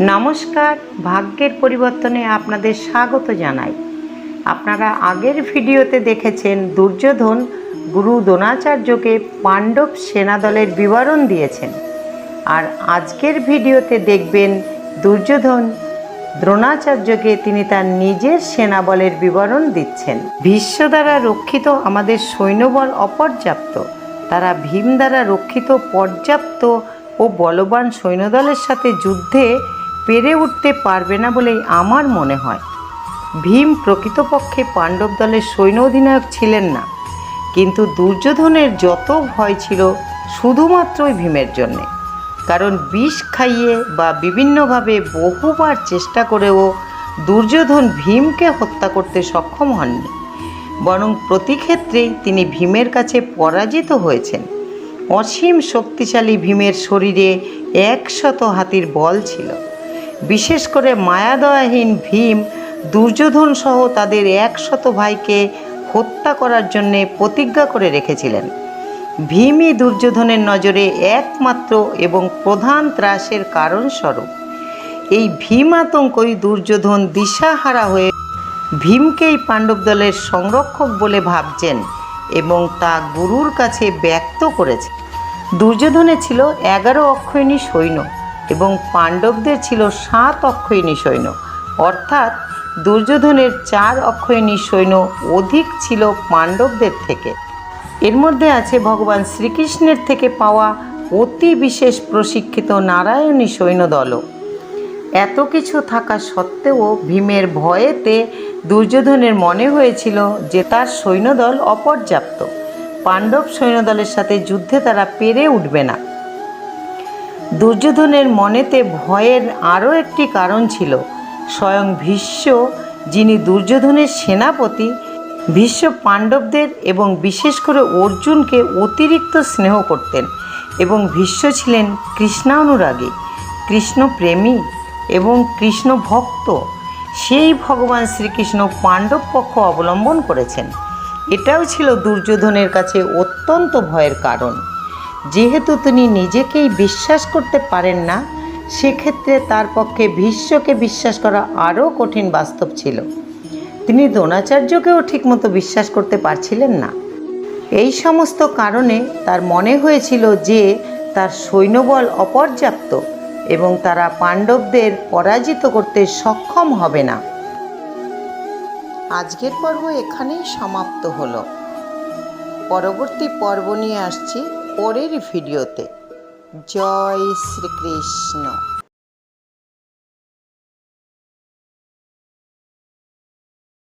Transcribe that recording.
নমস্কার, ভাগ্যের পরিবর্তনে আপনাদের স্বাগত জানাই। আপনারা আগের ভিডিওতে দেখেছেন দুর্যোধন গুরু দ্রোণাচার্যকে পাণ্ডব সেনাদলের বিবরণ দিয়েছেন। আর আজকের ভিডিওতে দেখবেন দুর্যোধন দ্রোণাচার্যকে তিনি তার নিজের সেনাবলের বিবরণ দিচ্ছেন। ভীষ্ম দ্বারা রক্ষিত আমাদের সৈন্যবল অপর্যাপ্ত, তারা ভীম দ্বারা রক্ষিত পর্যাপ্ত ও বলবান সৈন্যদলের সাথে যুদ্ধে পেরে উঠতে পারবে না বলেই আমার মনে হয়। ভীম প্রকৃতপক্ষে পাণ্ডব দলের সৈন্য অধিনায়ক ছিলেন না। কিন্তু দুর্যোধনের যত ভয় ছিল শুধুমাত্রই ভীমের জন্যে। কারণ বিষ খাইয়ে বা বিভিন্নভাবে বহুবার চেষ্টা করেও দুর্যোধন ভীমকে হত্যা করতে সক্ষম হননি। বরং প্রতি ক্ষেত্রেই তিনি ভীমের কাছে পরাজিত হয়েছেন। অসীম শক্তিশালী ভীমের শরীরে একশত হাতির বল ছিল। বিশেষ করে মায়াদয়াহীন ভীম, দুর্যোধন সহ তাদের একশত ভাইকে হত্যা করার জন্যে প্রতিজ্ঞা করে রেখেছিলেন। ভীমই দুর্যোধনের নজরে একমাত্র এবং প্রধান ত্রাসের কারণস্বরূপ। এই ভীম আতঙ্কই দুর্যোধন দিশাহারা হয়ে ভীমকেই পাণ্ডব দলের সংরক্ষক বলে ভাবছেন এবং তা গুরুর কাছে ব্যক্ত করেছে। দুর্যোধনে ছিল এগারো অক্ষয়ণী সৈন্য। এবং পাণ্ডবদের ছিল সাত অক্ষয়ণী সৈন্য। অর্থাৎ দুর্যোধনের চার অক্ষয়ণী সৈন্য অধিক ছিল পাণ্ডবদের থেকে। এর মধ্যে আছে ভগবান শ্রীকৃষ্ণের থেকে পাওয়া অতি বিশেষ প্রশিক্ষিত নারায়ণী সৈন্যদলও। এত কিছু থাকা সত্ত্বেও ভীমের ভয়েতে দুর্যোধনের মনে হয়েছিল যে তার সৈন্যদল অপর্যাপ্ত। পাণ্ডব সৈন্যদলের সাথে যুদ্ধে তারা পেরে উঠবে না। দুর্যোধনের মনেতে ভয়ের আরও একটি কারণ ছিল। স্বয়ং ভীষ্ম, যিনি দুর্যোধনের সেনাপতি, ভীষ্ম পাণ্ডবদের এবং বিশেষ করে অর্জুনকে অতিরিক্ত স্নেহ করতেন এবং ভীষ্ম ছিলেন কৃষ্ণানুরাগী, কৃষ্ণপ্রেমী এবং কৃষ্ণ ভক্ত সেই ভগবান শ্রীকৃষ্ণ পাণ্ডব পক্ষ অবলম্বন করেছেন। এটাও ছিল দুর্যোধনের কাছে অত্যন্ত ভয়ের কারণ। যেহেতু তিনি নিজেকেই বিশ্বাস করতে পারেন না, সেক্ষেত্রে তার পক্ষে ভীষ্মকে বিশ্বাস করা আরও কঠিন বাস্তব ছিল। তিনি দ্রোণাচার্যকেও ঠিকমতো বিশ্বাস করতে পারছিলেন না। এই সমস্ত কারণে তার মনে হয়েছিল যে তার সৈন্যবল অপর্যাপ্ত এবং তারা পাণ্ডবদের পরাজিত করতে সক্ষম হবে না। আজকের পর্ব এখানেই সমাপ্ত হলো। পরবর্তী পর্ব নিয়ে আসছি। পরের ভিডিওতে। জয় শ্রীকৃষ্ণ।